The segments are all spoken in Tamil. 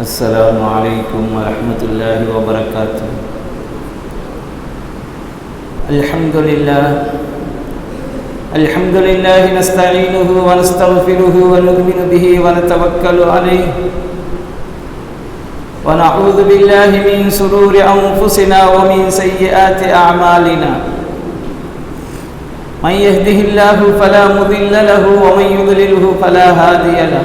السلام عليكم ورحمة الله وبركاته. الحمد لله. الحمد لله نستعينه ونستغفره ونؤمن به ونتوكل عليه. ونعوذ بالله من شرور أنفسنا ومن سيئات أعمالنا. من يهده الله فلا مضل له ومن يضلله فلا هادي له.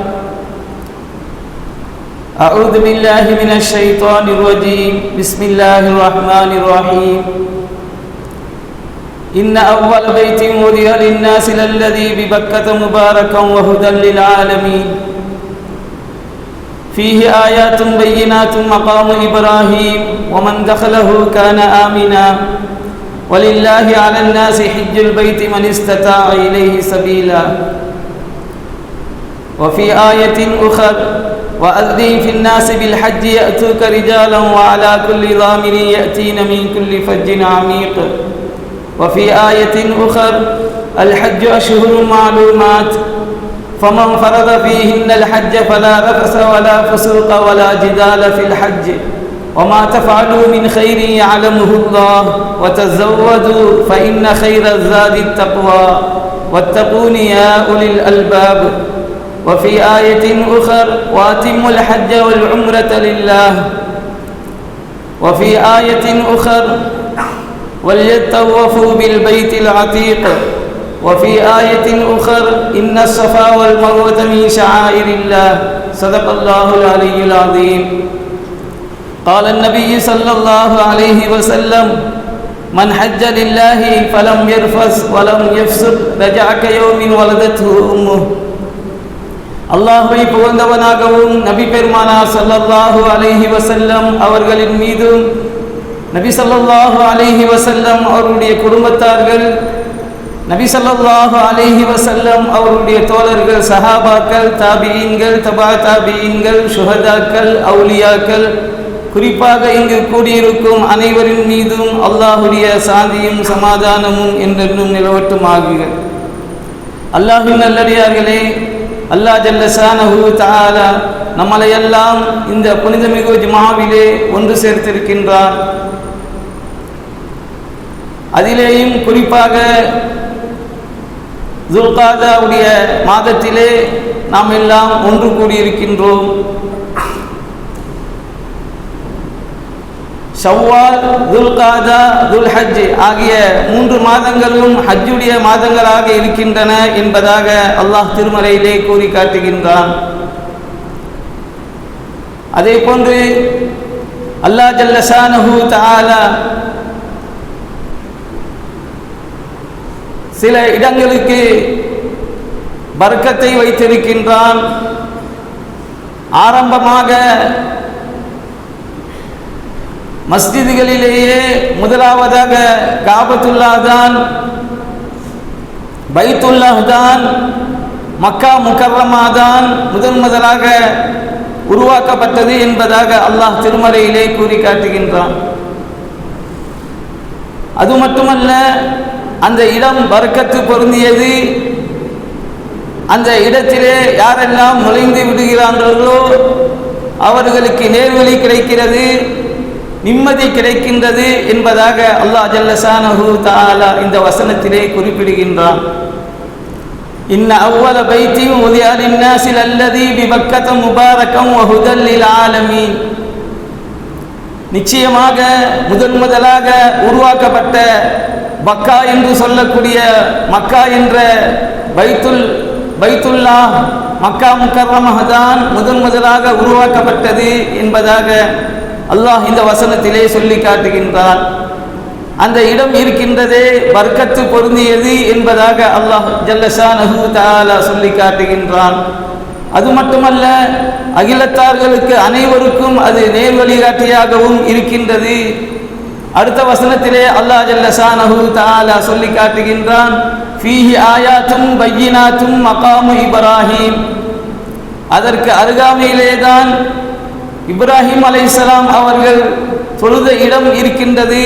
أعوذ بالله من الشيطان الرجيم. بسم الله الرحمن الرحيم. إن أول بيت وضع للناس للذي ببكة مباركا وهدى للعالمين. فيه آيات بينات مقام إبراهيم. ومن دخله كان آمنا. ولله على الناس حج البيت من استطاع إليه سبيلا. وفي آية أخرى وأذن في الناس بالحج يأتوك رجالا وعلى كل ضامر يأتين من كل فج عميق. وفي آية أخرى الحج أشهر معلومات فمن فرض فيهن الحج فلا رفس ولا فسوق ولا جدال في الحج. وما تفعلوا من خير يعلمه الله وتزودوا فإن خير الزاد التقوى. واتقون يا أولي الألباب. وفي آية أخرى وأتموا الحج والعمرة لله. وفي آية أخرى وليطوفوا بالبيت العتيق. وفي آية أخرى إن الصفا والمروة من شعائر الله. صدق الله العلي العظيم. قال النبي صلى الله عليه وسلم من حج لله فلم يرفس ولم يفسق رجع كيوم ولدته أمه. அல்லாஹுவை புகழ்ந்தவனாகவும் நபி பெருமானா சல்லல்லாஹு அலைஹி வசல்லம் அவர்களின் மீதும் நபி சல்லல்லாஹு அலைஹி வசல்லம் அவருடைய குடும்பத்தார்கள் நபி சல்லல்லாஹு அலைஹி வசல்லம் அவருடைய தோழர்கள் சஹாபாக்கள் தாபியீன்கள் தபா தாபியீன்கள் சுஹதாக்கள் அவுலியாக்கள் குறிப்பாக இங்கு கூடியிருக்கும் அனைவரின் மீதும் அல்லாஹுடைய சாந்தியும் சமாதானமும் என்றென்றும் நிலவட்டுமாகுக அல்லாஹின் நல்லடியார்களே அல்லா ஜல்லசானஹு தாலா நம்மளையெல்லாம் இந்த புனிதமிகு ஜுமாவிலே ஒன்று சேர்த்திருக்கின்றார். அதிலேயும் குறிப்பாக துல்காதாவுடைய மாதத்திலே நாம் எல்லாம் ஒன்று கூடியிருக்கின்றோம். ஷவ்வால் துல்காதா துல் ஹஜ் ஆகிய மூன்று மாதங்களும் ஹஜ்ஜுடைய மாதங்களாக இருக்கின்றன என்பதாக அல்லாஹ் திருமலையிலே கூறி காட்டுகின்றான். அதே போன்று அல்லாஹ் ஜல்லசானஹு தாலா சில இடங்களுக்கு வர்க்கத்தை வைத்திருக்கின்றான். ஆரம்பமாக மஸ்ஜிதுகளிலேயே முதலாவதாக காபத்துல்லா தான் பைத்துல்லா தான் மக்கா முக்கர்ரமா தான் முதன் முதலாக உருவாக்கப்பட்டது என்பதாக அல்லாஹ் திருமலையிலே கூறி காட்டுகின்றான். அது மட்டுமல்ல அந்த இடம் வர்க்கத்து பொருந்தியது. அந்த இடத்திலே யாரெல்லாம் நுழைந்து விடுகிறார்களோ அவர்களுக்கு நேர்வழி கிடைக்கிறது. நிம்மதி கிடைக்கின்றது என்பதாக அல்லாஹ் ஜல்லசானஹு தாலா இந்த வசனத்திலே குறிப்பிடுகின்றான். இன்ன அவ்வல பைத்தியும் உதயாலின் நாசில் அல்லதி விபக்கத்தம் முபாரக்கம் வஹுதல்லில் ஆலமீன். நிச்சயமாக முதன் முதலாக உருவாக்கப்பட்ட மக்கா என்று சொல்லக்கூடிய மக்கா என்ற பைத்துல் பைத்துல்லா மக்கா முக்கர்ரமஹதான் முதன் முதலாக உருவாக்கப்பட்டது என்பதாக அல்லாஹ் இந்த வசனத்திலே சொல்லி காட்டுகின்றான். அந்த இடம் இருக்கின்றதே வர்க்கத்து பொருந்தியது என்பதாக அல்லாஹ் ஜல்லஷானஹு தாலா சொல்லி காட்டுகின்றான். அது மட்டுமல்ல அகிலத்தார்களுக்கு அனைவருக்கும் அது நேர் வழிகாட்டியாகவும் இருக்கின்றது. அடுத்த வசனத்திலே அல்லாஹ் ஜல்லசானஹு தாலா சொல்லி காட்டுகின்றான் ஃபீஹி ஆயாத்தும் பையினாத்தும் மகாமு இப்ராஹிம். அதற்கு அருகாமையிலே தான் இப்ராஹிம் அலைசலாம் அவர்கள் தொழுத இடம் இருக்கின்றது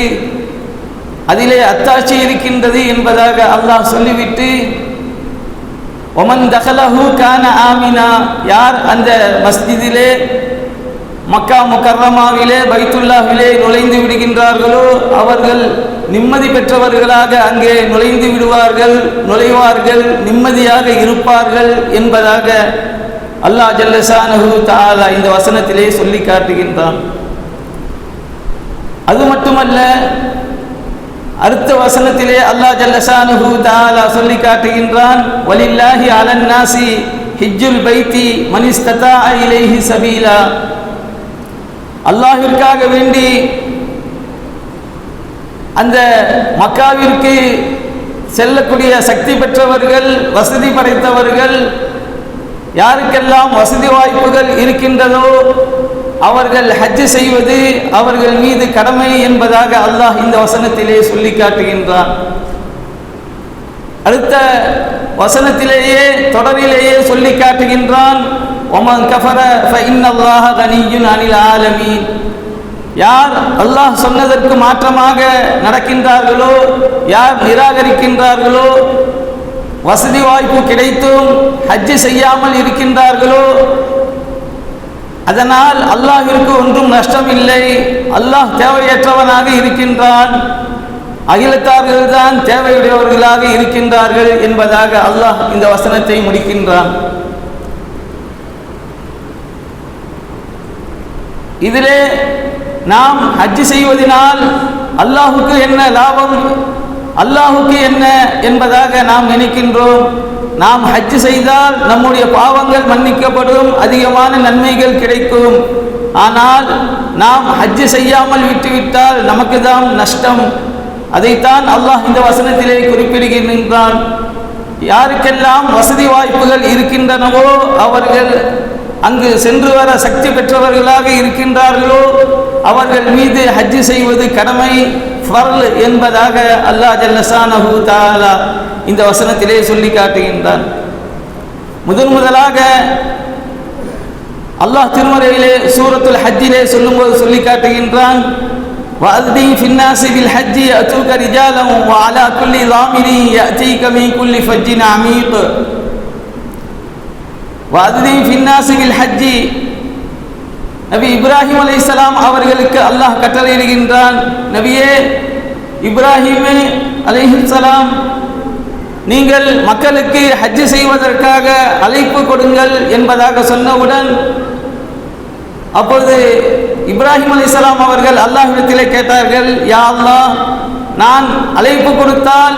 அதிலே அத்தாட்சி இருக்கின்றது என்பதாக அல்லாஹ் சொல்லிவிட்டு ஒமன் தகலஹு கான ஆமினா யார் அந்த மஸ்ஜிதிலே மக்கா முக்கர்ரமாவிலே பைத்துல்லாவிலே நுழைந்து விடுகின்றார்களோ அவர்கள் நிம்மதி பெற்றவர்களாக அங்கே நுழைந்து விடுவார்கள் நுழைவார்கள் நிம்மதியாக இருப்பார்கள் என்பதாக அல்லாஹ் ஜல்லசானஹு தாலா இந்த வசனத்திலே சொல்லி காட்டுகின்றான். அது மட்டுமல்ல அடுத்த வசனத்திலே அல்லாஹ் ஜல்லசானுஹு தாலா சொல்லி காட்டுகின்றான் வலில்லாஹி அலன் நாசி ஹிஜ்ஜுல் பைத்தி மனிஸ்ததா இலைஹி சபீலா. அல்லாஹிற்காக வேண்டி அந்த மக்காவிற்கு செல்லக்கூடிய சக்தி பெற்றவர்கள் வசதி படைத்தவர்கள் யாருக்கெல்லாம் வசதி வாய்ப்புகள் இருக்கின்றதோ அவர்கள் ஹஜ் செய்வது அவர்கள் மீது கடமை என்பதாக அல்லாஹ் இந்த வசனத்திலே சொல்லி காட்டுகின்றான். அடுத்த வசனத்திலேயே தொடரிலேயே சொல்லி காட்டுகின்றான் ஒமன் கஃபர ஃபஇன்னல்லாஹ கனியுன் அனில் ஆலமீன். யார் அல்லாஹ் சொன்னதற்கு மாற்றமாக நடக்கின்றார்களோ யார் நிராகரிக்கின்றார்களோ வசதி வாய்ப்பு கிடைத்தும் ஹஜ்ஜு செய்யாமல் இருக்கின்றார்களோ? அதனால் அல்லாஹிற்கு ஒன்றும் நஷ்டம் இல்லை அல்லாஹ் தேவையற்றவனாக இருக்கின்றான். அகிலத்தார்கள் தான் தேவையுடையவர்களாக இருக்கின்றார்கள் என்பதாக அல்லாஹ் இந்த வசனத்தை முடிக்கின்றான். இதிலே நாம் ஹஜ்ஜு செய்வதனால் அல்லாஹுக்கு என்ன லாபம்? அல்லாஹுக்கு என்ன என்பதாக நாம் நினைக்கின்றோம். நாம் ஹஜ் செய்தால் நம்முடைய பாவங்கள் மன்னிக்கப்படும் அதிகமான நன்மைகள் கிடைக்கும். ஆனால் நாம் ஹஜ் செய்யாமல் விட்டுவிட்டால் நமக்கு தான் நஷ்டம். அதைத்தான் அல்லாஹ் இந்த வசனத்திலே குறிப்பிடுகின்றான். யாருக்கெல்லாம் வசதி வாய்ப்புகள் இருக்கின்றனவோ அவர்கள் அங்கு சென்று வர சக்தி பெற்றவர்களாக இருக்கின்றார்களோ அவர்கள் மீது ஹஜ்ஜு செய்வது கடமை. ஃபர்ல் என்பதாக அல்லாஹ் ஜல்லசானஹு தாலா இந்த வசனத்திலே சொல்லி காட்டுகின்றான் முதன் முதலாக அல்லாஹ் திருமறையிலே சூரத்துல் ஹஜ்ஜிலே சொல்லும்போது சொல்லி காட்டுகின்றான் وأذن في الناس بالحج يأتوك رجالا وعلى كل ضامر يأتيك من كل فج عميق وأذن في الناس بالحج நபி இப்ராஹிம் அலைஹிஸ்ஸலாம் அவர்களுக்கு அல்லாஹ் கட்டளையிடுகின்றான். நபியே இப்ராஹிமே அலைஹிஸ்ஸலாம் நீங்கள் மக்களுக்கு ஹஜ்ஜு செய்வதற்காக அழைப்பு கொடுங்கள் என்பதாக சொன்னவுடன் அப்பொழுது இப்ராஹிம் அலைஹிஸ்ஸலாம் அவர்கள் அல்லாஹிடத்திலே கேட்டார்கள் யா அல்லா நான் அழைப்பு கொடுத்தால்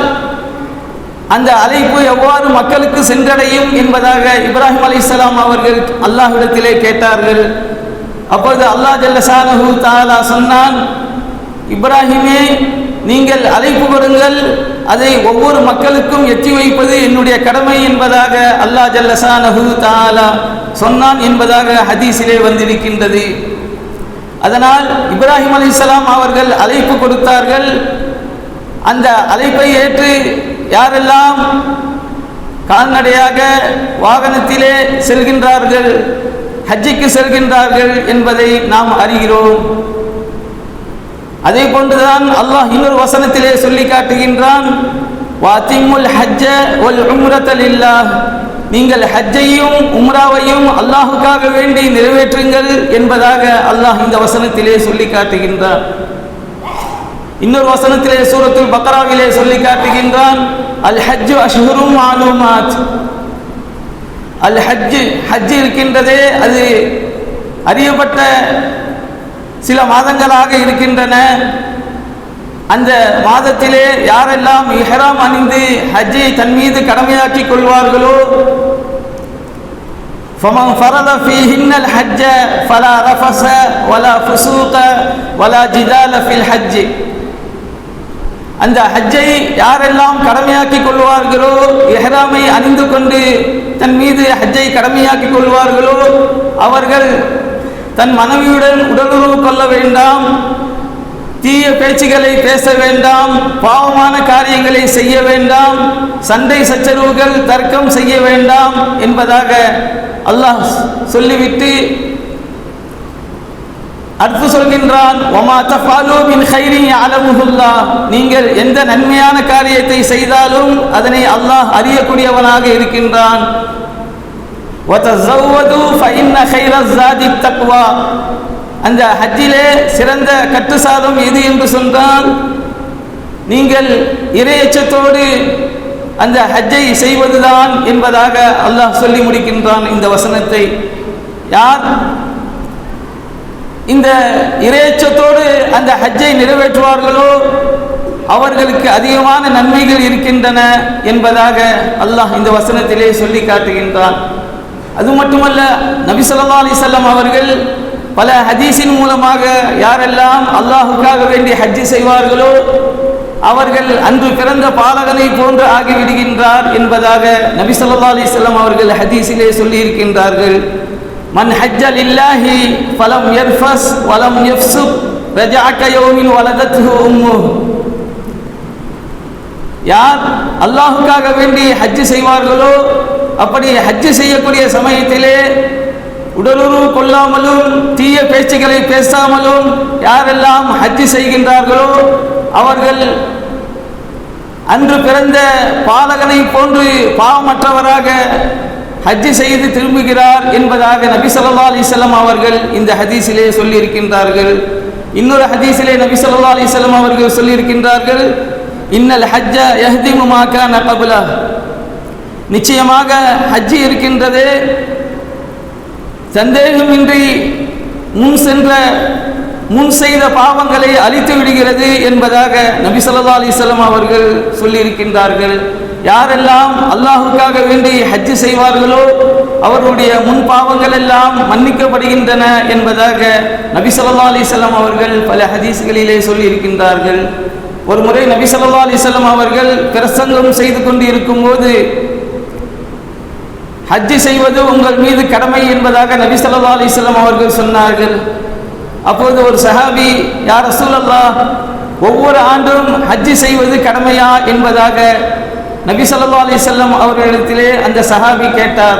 அந்த அழைப்பு எவ்வாறு மக்களுக்கு சென்றடையும்? என்பதாக இப்ராஹிம் அலைஹிஸ்ஸலாம் அவர்கள் அல்லாஹிடத்திலே கேட்டார்கள். அப்பொழுது அல்லாஹ் ஜல்லசானஹு தாலா சொன்னான் இப்ராஹிமே நீங்கள் அழைப்பு கொடுங்கள். அதை ஒவ்வொரு மக்களுக்கும் எத்தி வைப்பது என்னுடைய கடமை என்பதாக அல்லாஹ் ஜல்லசானஹு தாலா சொன்னான் என்பதாக ஹதீஸிலே வந்திருக்கின்றது. அதனால் இப்ராஹிம் அலிசலாம் அவர்கள் அழைப்பு கொடுத்தார்கள். அந்த அழைப்பை ஏற்று யாரெல்லாம் கால்நடையாக வாகனத்திலே செல்கின்றார்கள் ஹஜ்ஜிக்கு செல்கின்றார்கள் என்பதை நாம் அறிகிறோம். அதே போன்றுதான் அல்லாஹ் இன்னொரு வசனத்திலே சொல்லி காட்டுகின்றான். வாத்திமுல் ஹஜ்ஜ ஒல் இல்லா நீங்கள் ஹஜ்ஜையும் உம்ராவையும் அல்லாஹுக்காக வேண்டி நிறைவேற்றுங்கள் என்பதாக அல்லாஹ் இந்த வசனத்திலே சொல்லி காட்டுகின்றான். இன்னொரு வசனத்திலே சூரத்தில் பக்ராவிலே சொல்லி காட்டுகின்றான். அல் ஹஜ்ஜு அஷ்ஹுரும் மாலூமாத். அல் ஹஜ்ஜு ஹஜ் இருக்கின்றதே அது அறியப்பட்ட சில மாதங்களாக இருக்கின்றன அந்த மாதத்திலே யாரெல்லாம் இஹ்ராம் அணிந்து ஹஜ்ஜை தன் மீது கடமையாக்கிக் கொள்வார்களோ فمن فرض فيهن الحج فلا رفث ولا فسوق ولا جدال في الحج அந்த ஹஜ்ஜை யாரெல்லாம் கடமையாக்கிக் கொள்வார்களோ எஹ்ராமை அணிந்து கொண்டு தன் மீது ஹஜ்ஜை கடமையாக்கிக் கொள்வார்களோ அவர்கள் தன் மனைவியுடன் உடலுறவு கொள்ள வேண்டாம் தீய பேச்சுகளை பேச வேண்டாம் பாவமான காரியங்களை செய்ய வேண்டாம் சண்டை சச்சரவுகள் தர்க்கம் செய்ய வேண்டாம் என்பதாக அல்லாஹ் சொல்லிவிட்டு அடுத்து சொல்கின்றான் நீங்கள் எந்த நன்மையான காரியத்தை செய்தாலும் அதனை அல்லாஹ் அறியக்கூடியவனாக இருக்கின்றான். அந்த ஹஜ்ஜிலே சிறந்த கட்டு சாதம் எது என்று சொன்னால் நீங்கள் இரையச்சத்தோடு அந்த ஹஜ்ஜை செய்வதுதான் என்பதாக அல்லாஹ் சொல்லி முடிக்கின்றான் இந்த வசனத்தை. யார்? இந்த இரையச்சத்தோடு அந்த ஹஜ்ஜை நிறைவேற்றுவார்களோ? அவர்களுக்கு அதிகமான நன்மைகள் இருக்கின்றன என்பதாக அல்லாஹ் இந்த வசனத்திலே சொல்லி காட்டுகின்றான். அது மட்டுமல்ல நபிசல்லா அலிசல்லாம் அவர்கள் பல ஹதீஸின் மூலமாக யாரெல்லாம் அல்லாஹுக்காக வேண்டி ஹஜ்ஜி செய்வார்களோ அவர்கள் அன்று பிறந்த பாலகனை போன்று ஆகிவிடுகின்றார் என்பதாக நபி ஸல்லல்லாஹு அலைஹி அவர்கள் ஹதீஸிலே சொல்லி இருக்கின்றார்கள் மன் ஹஜ்ஜ இல்லாஹி ஃபலம் எர்ஃபஸ் வலம் எஃப்சுப் ரஜஅக யௌமின் வலதத்ஹு உம்முஹு யார் அல்லாஹுக்காக வேண்டி ஹஜ்ஜு செய்வார்களோ அப்படி ஹஜ்ஜு செய்யக்கூடிய சமயத்திலே உடலுறவு கொள்ளாமலும் தீய பேச்சுக்களை பேசாமலும் யாரெல்லாம் ஹஜ்ஜு செய்கின்றார்களோ அவர்கள் அன்று பிறந்த பாலகனை போன்று பாவமற்றவராக ஹஜ்ஜு செய்து திரும்புகிறார் என்பதாக நபி சொல்லா அலிசல்லாம் அவர்கள் இந்த ஹதீஸிலே சொல்லியிருக்கின்றார்கள். இன்னொரு ஹதீஸிலே நபி சொல்லா அலிசல்லாம் அவர்கள் சொல்லியிருக்கின்றார்கள் இன்னல் ஹஜ்ஜ யஹ்திமு மா நிச்சயமாக ஹஜ்ஜி இருக்கின்றதே. சந்தேகமின்றி முன் சென்ற முன் செய்த பாவங்களை அழித்து விடுகிறது என்பதாக நபி சொல்லா அலிசல்லாம் அவர்கள் சொல்லியிருக்கின்றார்கள். யாரெல்லாம் அல்லாஹுக்காக வேண்டி ஹஜ்ஜு செய்வார்களோ அவர்களுடைய முன் பாவங்கள் எல்லாம் மன்னிக்கப்படுகின்றன என்பதாக நபி சொல்லா அலிசல்லாம் அவர்கள் பல ஹதீஸ்களிலே சொல்லியிருக்கின்றார்கள். ஒரு முறை நபி சொல்லா அலிசல்லாம் அவர்கள் பிரசங்கம் செய்து கொண்டு இருக்கும்போது ஹஜ்ஜு செய்வது உங்கள் மீது கடமை என்பதாக நபி சொல்லா அலிசல்லாம் அவர்கள் சொன்னார்கள். அப்போது ஒரு சஹாபி யார் ரசூலல்லாஹ் ஒவ்வொரு ஆண்டும் ஹஜ்ஜு செய்வது கடமையா? என்பதாக நபி சொல்லா அலி செல்லம் அவர்களிடத்திலே அந்த சஹாபி கேட்டார்.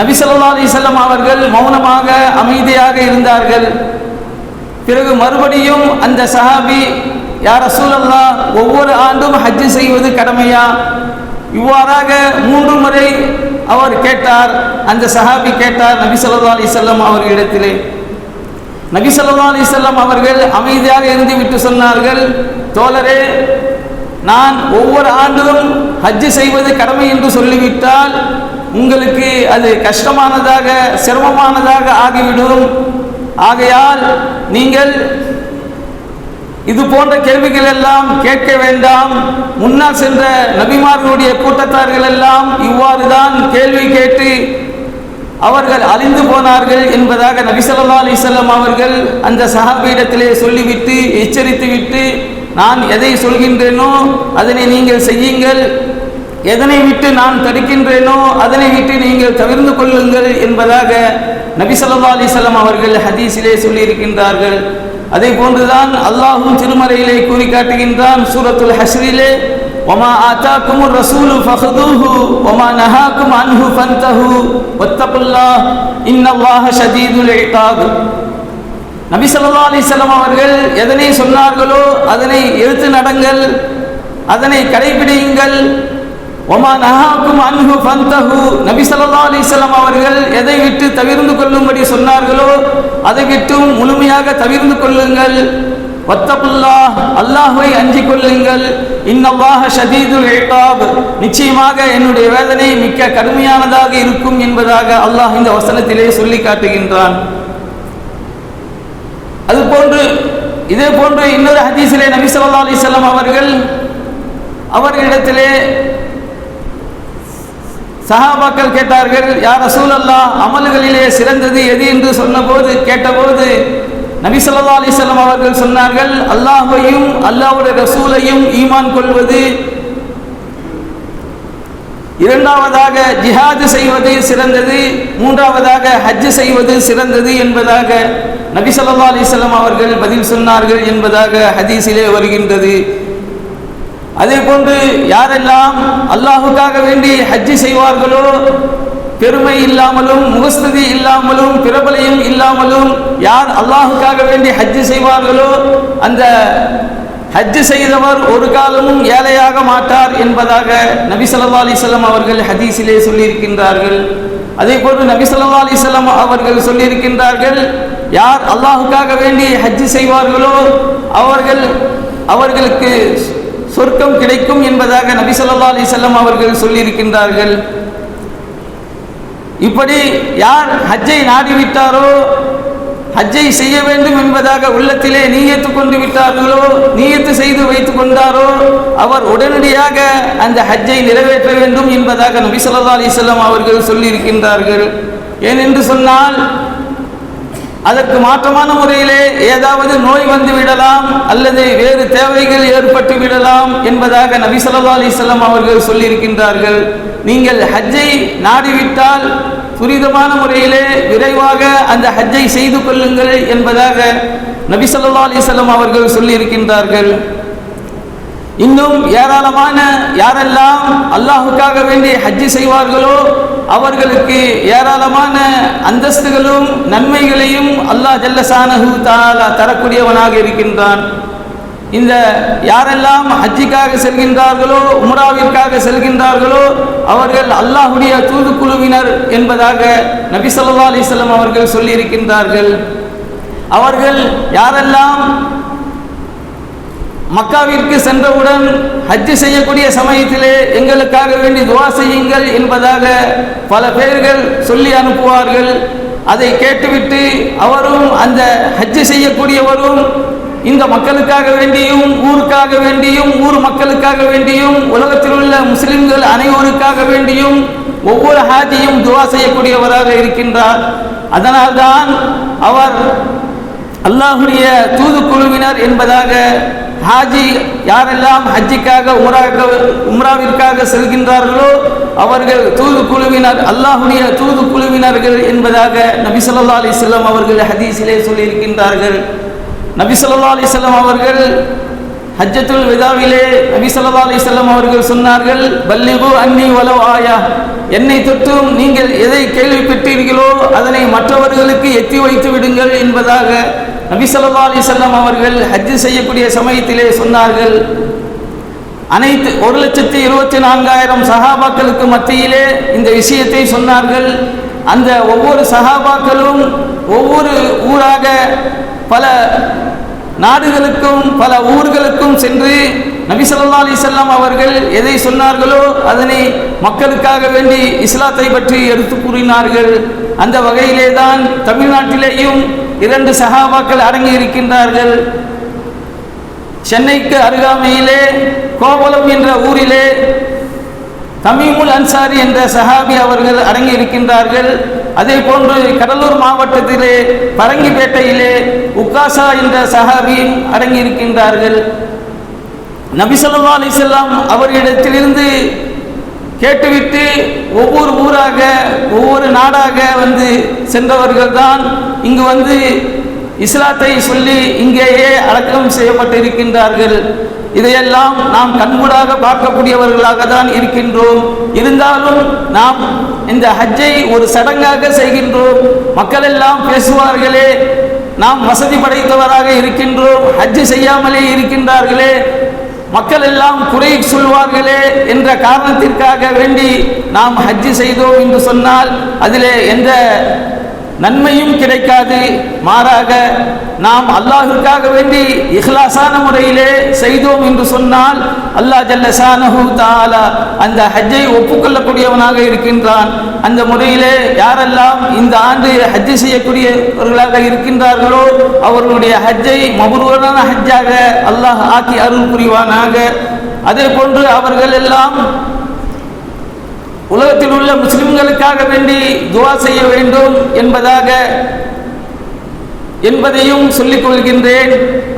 நபி சொல்லா அலி செல்லம் அவர்கள் மௌனமாக அமைதியாக இருந்தார்கள். பிறகு மறுபடியும் அந்த சஹாபி யார் ரசூலல்லா ஒவ்வொரு ஆண்டும் ஹஜ்ஜு செய்வது கடமையா? இவ்வாறாக மூன்று முறை அவர் கேட்டார். அந்த சஹாபி கேட்டார் நபி சொல்லா அலி செல்லம் அவர்களிடத்திலே. நபி சொல்லா அலி செல்லம் அவர்கள் அமைதியாக இருந்து விட்டு சொன்னார்கள் தோழரே நான் ஒவ்வொரு ஆண்டும் ஹஜ்ஜு செய்வது கடமை என்று சொல்லிவிட்டால் உங்களுக்கு அது கஷ்டமானதாக சிரமமானதாக ஆகிவிடும். ஆகையால் நீங்கள் இது போன்ற கேள்விகள் எல்லாம் கேட்க வேண்டாம். முன்னால் சென்ற நபிமார்களுடைய கூட்டத்தார்கள் எல்லாம் இவ்வாறு தான் கேள்வி கேட்டு அவர்கள் அழிந்து போனார்கள் என்பதாக நபிசல்லா அலிசல்லாம் அவர்கள் அந்த சஹாபியிடத்திலே சொல்லிவிட்டு எச்சரித்து விட்டு நான் எதை சொல்கின்றேனோ அதனை நீங்கள் செய்யுங்கள். எதனை விட்டு நான் தடுக்கின்றேனோ அதனை விட்டு நீங்கள் தவிர்ந்து கொள்ளுங்கள் என்பதாக நபிசல்லா அலிசல்லாம் அவர்கள் ஹதீஸிலே சொல்லியிருக்கின்றார்கள். அதே போன்றுதான் அல்லாஹும் திருமறையிலே கூறி காட்டுகின்றான் சூரத்துல் ஹஸ்ரிலே ஒமா ஆத்தாக்கும் ரசூலு ஃபஹதுஹு ஒமா நஹாக்கும் அன்ஹு ஃபந்தஹு ஒத்தபுல்லா இன்னல்லாஹ ஷதீதுல் இகாப் நபி சொல்லா அலிசல்லாம் அவர்கள் எதனை சொன்னார்களோ அதனை எழுத்து நடங்கள் அதனை கடைபிடியுங்கள். ஒமா நஹாக்கும் அன்ஹு பந்தஹு நபி சொல்லா அலிசல்லாம் அவர்கள் எதை விட்டு தவிர்ந்து கொள்ளும்படி சொன்னார்களோ அதை விட்டும் முழுமையாக தவிர்ந்து கொள்ளுங்கள். வத்தபுல்லா அல்லாஹுவை அஞ்சிக் கொள்ளுங்கள். இன்னவாக ஷதீது இகாப் நிச்சயமாக என்னுடைய வேதனை மிக்க கடுமையானதாக இருக்கும் என்பதாக அல்லாஹ் இந்த வசனத்திலே சொல்லி காட்டுகின்றான். அது போன்று இதே போன்று இன்னொரு ஹதீஸிலே நபி சொல்லா அலிசல்லாம் அவர்கள் அவர்களிடத்திலே சஹாபாக்கள் கேட்டார்கள் யார் ரசூலல்லா அமல்களிலே சிறந்தது எது? என்று சொன்னபோது கேட்டபோது நபி சொல்லா அலிசல்லாம் அவர்கள் சொன்னார்கள் அல்லாஹையும் அல்லாஹ்வுடைய ரசூலையும் ஈமான் கொள்வது இரண்டாவதாக ஜிஹாது செய்வது சிறந்தது மூன்றாவதாக ஹஜ் செய்வது சிறந்தது என்பதாக நபி சல்லா அலைஹி அவர்கள் பதில் சொன்னார்கள் என்பதாக ஹதீஸிலே வருகின்றது. அதே போன்று யாரெல்லாம் அல்லாஹுக்காக வேண்டி ஹஜ்ஜி செய்வார்களோ பெருமை இல்லாமலும் முகஸ்துதி இல்லாமலும் பிரபலையும் இல்லாமலும் யார் அல்லாஹுக்காக வேண்டி ஹஜ்ஜி செய்வார்களோ அந்த ஹஜ்ஜு செய்தவர் ஒரு காலமும் ஏழையாக மாட்டார் என்பதாக நபி ஸல்லல்லாஹு அவர்கள் ஹதீஸிலே சொல்லியிருக்கின்றார்கள். அதே போன்று நபி ஸல்லல்லாஹு அவர்கள் சொல்லியிருக்கின்றார்கள் யார் அல்லாஹுக்காக வேண்டி ஹஜ்ஜு செய்வார்களோ அவர்கள் அவர்களுக்கு சொர்க்கம் கிடைக்கும் என்பதாக நபி சொல்லா அலைஹி அவர்கள் சொல்லியிருக்கின்றார்கள். இப்படி யார் ஹஜ்ஜை நாடிவிட்டாரோ ஹஜ்ஜை செய்ய வேண்டும் என்பதாக உள்ளத்திலே நீயத்து கொண்டு விட்டார்களோ நீயத்து செய்து வைத்துக் கொண்டாரோ அவர் உடனடியாக அந்த ஹஜ்ஜை நிறைவேற்ற வேண்டும் என்பதாக நபி சொல்லா அலைஹி அவர்கள் சொல்லியிருக்கின்றார்கள். ஏனென்று சொன்னால் அதற்கு மாற்றமான முறையிலே ஏதாவது நோய் வந்து விடலாம் அல்லது வேறு தேவைகள் ஏற்பட்டு விடலாம் என்பதாக நபி சொல்லா அலைஹி அவர்கள் சொல்லியிருக்கின்றார்கள். நீங்கள் ஹஜ்ஜை நாடிவிட்டால் துரிதமான முறையிலே விரைவாக அந்த ஹஜ்ஜை செய்து கொள்ளுங்கள் என்பதாக நபி சொல்லா அலைஹி அவர்கள் சொல்லியிருக்கின்றார்கள். இன்னும் ஏராளமான யாரெல்லாம் அல்லாஹுக்காக வேண்டி ஹஜ்ஜி செய்வார்களோ அவர்களுக்கு ஏராளமான அந்தஸ்துகளும் நன்மைகளையும் அல்லாஹ் ஜல்லசானஹு தாலா தரக்கூடியவனாக இருக்கின்றான். இந்த யாரெல்லாம் ஹஜ்ஜிக்காக செல்கின்றார்களோ உம்ராவிற்காக செல்கின்றார்களோ அவர்கள் அல்லாஹுடைய தூதுக்குழுவினர் என்பதாக நபி சொல்லா அலைஹி அவர்கள் சொல்லியிருக்கின்றார்கள். அவர்கள் யாரெல்லாம் மக்காவிற்கு சென்றவுடன் ஹஜ்ஜு செய்யக்கூடிய சமயத்திலே எங்களுக்காக வேண்டி துவா செய்யுங்கள் என்பதாக பல பேர்கள் சொல்லி அனுப்புவார்கள். அதை கேட்டுவிட்டு அவரும் அந்த ஹஜ்ஜு செய்யக்கூடியவரும் இந்த மக்களுக்காக வேண்டியும் ஊருக்காக வேண்டியும் ஊர் மக்களுக்காக வேண்டியும் உலகத்தில் உள்ள முஸ்லிம்கள் அனைவருக்காக வேண்டியும் ஒவ்வொரு ஹாஜியும் துவா செய்யக்கூடியவராக இருக்கின்றார். அதனால்தான் அவர் அல்லாஹுடைய தூதுக்குழுவினர் என்பதாக ஹாஜி யாரெல்லாம் ஹஜ்ஜிக்காக உம்ராக உம்ராவிற்காக செல்கின்றார்களோ அவர்கள் தூதுக்குழுவினர் அல்லாஹுடைய தூதுக்குழுவினர்கள் என்பதாக நபி சொல்லா அலைஹி அவர்கள் ஹதீஸிலே சொல்லியிருக்கின்றார்கள். நபி சொல்லா அலைஹி வஸல்லம் அவர்கள் ஹஜ்ஜத்துல் விதாவிலே நபி சொல்லா அலைஹி அவர்கள் சொன்னார்கள் பல்லிபு அன்னி வலவ் ஆயா. என்னை தொட்டும் நீங்கள் எதை கேள்விப்பட்டீர்களோ அதனை மற்றவர்களுக்கு எத்தி வைத்து விடுங்கள் என்பதாக நபி சொல்லா அலி சொல்லம் அவர்கள் ஹஜ் செய்யக்கூடிய சமயத்திலே சொன்னார்கள் அனைத்து ஒரு லட்சத்தி இருபத்தி நான்காயிரம் சகாபாக்களுக்கு மத்தியிலே இந்த விஷயத்தை சொன்னார்கள். அந்த ஒவ்வொரு சகாபாக்களும் ஒவ்வொரு ஊராக பல நாடுகளுக்கும் பல ஊர்களுக்கும் சென்று நபிசல்லா அலிசல்லாம் அவர்கள் எதை சொன்னார்களோ அதனை மக்களுக்காக வேண்டி இஸ்லாத்தை பற்றி எடுத்து கூறினார்கள். அந்த வகையிலே தான் தமிழ்நாட்டிலேயும் இரண்டு சஹாபாக்கள் அடங்கி இருக்கின்றார்கள் சென்னைக்கு அருகாமையிலே கோவலம் என்ற ஊரிலே தமிமுல் அன்சாரி என்ற சஹாபி அவர்கள் அடங்கி இருக்கின்றார்கள் அதே போன்று கடலூர் மாவட்டத்திலே பரங்கிப்பேட்டையிலே உக்காசா என்ற சஹாபியும் அடங்கி இருக்கின்றார்கள் நபிசல்லா அலிசல்லாம் அவர்களிடத்திலிருந்து அவரிடத்திலிருந்து கேட்டுவிட்டு ஒவ்வொரு ஊராக ஒவ்வொரு நாடாக வந்து சென்றவர்கள் தான் இங்கு வந்து இஸ்லாத்தை சொல்லி இங்கேயே அடக்கம் செய்யப்பட்டிருக்கின்றார்கள். இதையெல்லாம் நாம் கண்கூடாக பார்க்கக்கூடியவர்களாக தான் இருக்கின்றோம். இருந்தாலும் நாம் இந்த ஹஜ்ஜை ஒரு சடங்காக செய்கின்றோம். மக்கள் எல்லாம் பேசுவார்களே நாம் வசதி படைத்தவராக இருக்கின்றோம் ஹஜ்ஜு செய்யாமலே இருக்கின்றார்களே மக்கள் எல்லாம் குறை சொல்வார்களே என்ற காரணத்திற்காக வேண்டி நாம் ஹஜ்ஜி செய்தோம் என்று சொன்னால் அதிலே எந்த நன்மையும் கிடைக்காது. மாறாக நாம் அல்லாஹுக்காக வேண்டி இஹ்லாசான முறையிலே செய்தோம் என்று சொன்னால் அல்லாஹ் ஜல்ல ஷானஹு அந்த ஹஜ்ஜை ஒப்புக்கொள்ளக்கூடியவனாக இருக்கின்றான். அந்த முறையிலே யாரெல்லாம் இந்த ஆண்டு ஹஜ்ஜு செய்யக்கூடியவர்களாக இருக்கின்றார்களோ அவர்களுடைய ஹஜ்ஜை மபுரூரான ஹஜ்ஜாக அல்லாஹ் ஆக்கி அருள் புரிவானாக. அதே போன்று அவர்கள் எல்லாம் உள்ள முஸ்லிம்களுக்காக வேண்டி துவா செய்ய வேண்டும் என்பதாக என்பதையும் சொல்லிக் கொள்கின்றேன்.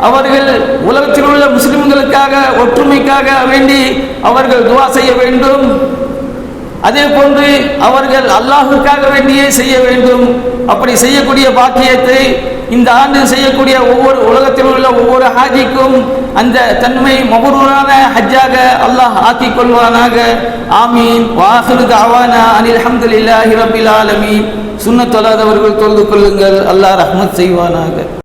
அவர்கள் உலகத்தில் உள்ள முஸ்லிம்களுக்காக ஒற்றுமைக்காக வேண்டி அவர்கள் துவா செய்ய வேண்டும். அதே போன்று அவர்கள் அல்லாஹுக்காக வேண்டியே செய்ய வேண்டும். அப்படி செய்யக்கூடிய பாக்கியத்தை இந்த ஆண்டு செய்யக்கூடிய ஒவ்வொரு உலகத்தில் உள்ள ஒவ்வொரு ஹாஜிக்கும் அந்த தன்மை மபரூரான ஹஜ்ஜாக அல்லாஹ் ஆக்கிக் கொள்வானாக. ஆமீன். வாசுரு தாவானா அனில் அஹமதுல்லாஹி ரபில் ஆலமீன். சுண்ணத் தொழாதவர்கள் தொழுது கொள்ளுங்கள். அல்லாஹ் ரஹ்மத் செய்வானாக.